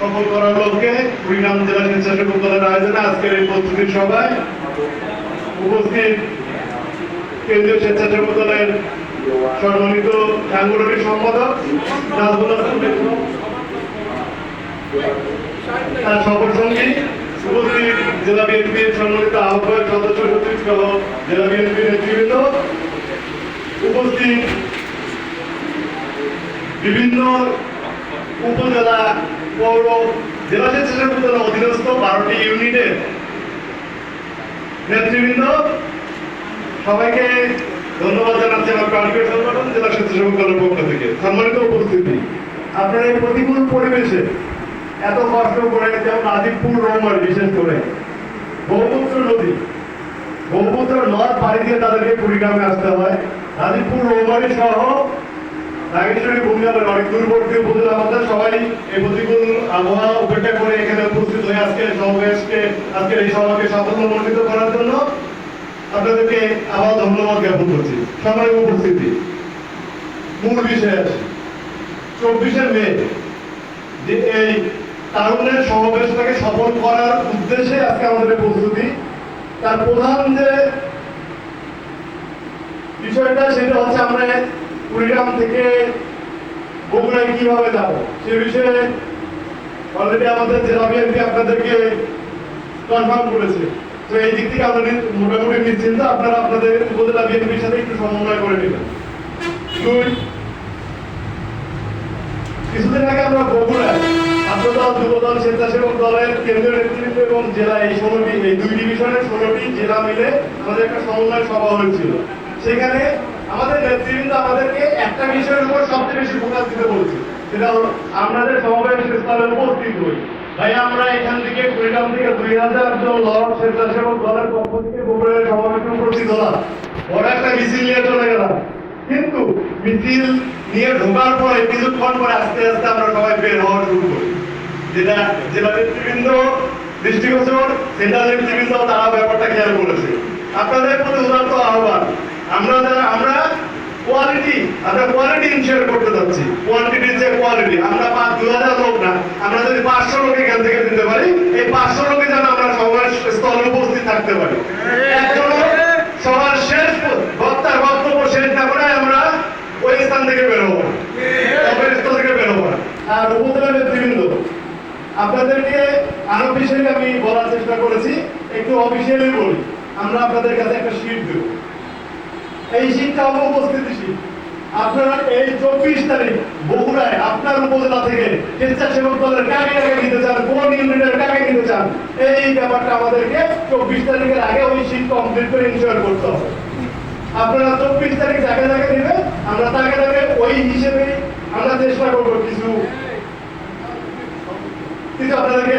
সফল করার লক্ষ্যে কুড়িগ্রাম জেলা স্বেচ্ছাসেবক দলের আয়োজনে আজকের এই প্রস্তুতি সভায় উপস্থিত কেন্দ্রীয় স্বেচ্ছাসেবক দলের সম্মানিত সাংগঠনিক সম্পাদক তার সফর সঙ্গী উপস্থিত জেলা বিএনপির সম্মানিত আহ্বায়ক সদস্য সচিব সহ জেলা বিএনপির নেতৃবৃন্দ। উপস্থিত বিভিন্ন উপজেলা পৌর জেলা স্বেচ্ছাসেবক দলের অধীনস্থ বারোটি ইউনিটের নেতৃবৃন্দ। সবাইকে ধন্যবাদ জানাচ্ছি আমার প্রাণপ্রিয় সংগঠন, জেলা স্বেচ্ছাসেবক পক্ষ থেকে। সম্মানিত উপস্থিতি, আপনার এই প্রতিকূল পরিবেশে এত কষ্ট করে যেমন আদিপুর রোমার বিশেষ করে, ব্রহ্মপুত্র নদী, ব্রহ্মপুত্র নদ পাড়ি দিয়ে তাদেরকে কুড়িগ্রামে আসতে হয়। আদিপুর রৌমারি সহ নাগেশ্বরী ভূমিকার অনেক দূরবর্তী উপজেলা আমাদের সবাই এই প্রতিকূল আবহাওয়া উপেক্ষা করে এখানে উপস্থিত হয়ে আজকে সমাবেশকে, আজকের এই সভাকে সাফল্যমণ্ডিত করার জন্য আপনাদেরকে আবার ধন্যবাদ জ্ঞাপন করছি। সবাই উপস্থিতি। মূল বিষয় আছে চব্বিশে মে, যে এই তারুণের সমাবেশটাকে সফল করার উদ্দেশ্যে আজকে আমাদের প্রস্তুতি। তার প্রধান যে বিষয়টা, সেটা হচ্ছে আমরা কুড়িগ্রাম থেকে বগুড়ায় কীভাবে যাব? সে বিষয়ে অলরেডি আমাদের জেলা বিএনপি আপনাদেরকে কনফার্ম করেছে। তো এই দিক থেকে আমরা মোটামুটি নিশ্চিন্ত আপনারা আপনাদের উপজেলা বিএনপির সাথে একটু সমন্বয় করে নেবেন। দুই, কিছুদিন আগে আমরা বগুড়ায় ছাত্রদল, যুবদল, স্বেচ্ছাসেবক দলের কেন্দ্রীয় নেতৃত্ব এবং জেলা এই ষোলোটি এই দুই ডিভিশনের ষোলোটি জেলা মিলে আমাদের একটা সমন্বয় সভা হয়েছিল। সেখানে আমাদের নেতৃবৃন্দ আমাদেরকে একটা বিষয়ের উপর সবচেয়ে বেশি ফোকাস দিতে বলছে, সেটা হলো আপনাদের সমাবেশ স্থলে উপস্থিত হই। ভাই, আমরা এখান থেকে কুড়িগ্রাম থেকে দুই হাজার জন লর্ড স্বেচ্ছাসেবক দলের পক্ষ থেকে বগুড়ার সমাবেশে উপস্থিত হলাম বড় একটা মিছিল নিয়ে চলে গেলাম। কিন্তু মিছিল নিয়ে ঢোকার পরে, কিছুক্ষণ পরে আস্তে আস্তে আমরা সবাই বের হওয়া শুরু করি। যেটা জেলা নেতৃবৃন্দ দৃষ্টিগোচর সেন্ট্রাল নেতৃবৃন্দ তারা ব্যাপারটা খেয়াল করেছে। আপনাদের প্রতি উদার্ত আহ্বান। আমরা যারা আমরা কোয়ালিটি আমরা কোয়ালিটি ইনশিওর করতে যাচ্ছি। কোয়ান্টিটির যে কোয়ালিটি আমরা পাঁচ দু হাজার লোক না। আমরা যদি পাঁচশো লোক এখান থেকে দিতে পারি, এই পাঁচশো লোকে যেন আমরা সবার স্থলে উপস্থিত থাকতে পারি। সবার শেষ বক্তার বক্তব্য শেষ না করে আমরা ওই স্থান থেকে বেরোবো থেকে বেরোবো আর নেতৃবৃন্দ, আপনাদেরকে আনঅফিসিয়ালি আমি বলার চেষ্টা করেছি, একটু অফিসিয়ালি বলি। আমরা আপনাদের কাছে একটা শীট দেব। এই শীটটা হলো উপস্থিতি আপনারা এই চব্বিশ তারিখ বগুড়ায় আপনার উপজেলা থেকে স্বেচ্ছাসেবক দলের কাকে কাকে নিতে চান, কোন ইউনিটের কাকে নিতে চান, এই ব্যাপারটা আমাদেরকে চব্বিশ তারিখের আগে ওই শীট কমপ্লিট করে ইনশিওর করতে আপনারা চব্বিশ তারিখ যাকে যাকে নেবেন, আমরা তাকে তাকে ওই হিসেবে আমরা চেষ্টা করব কিছু কিছু আপনাদেরকে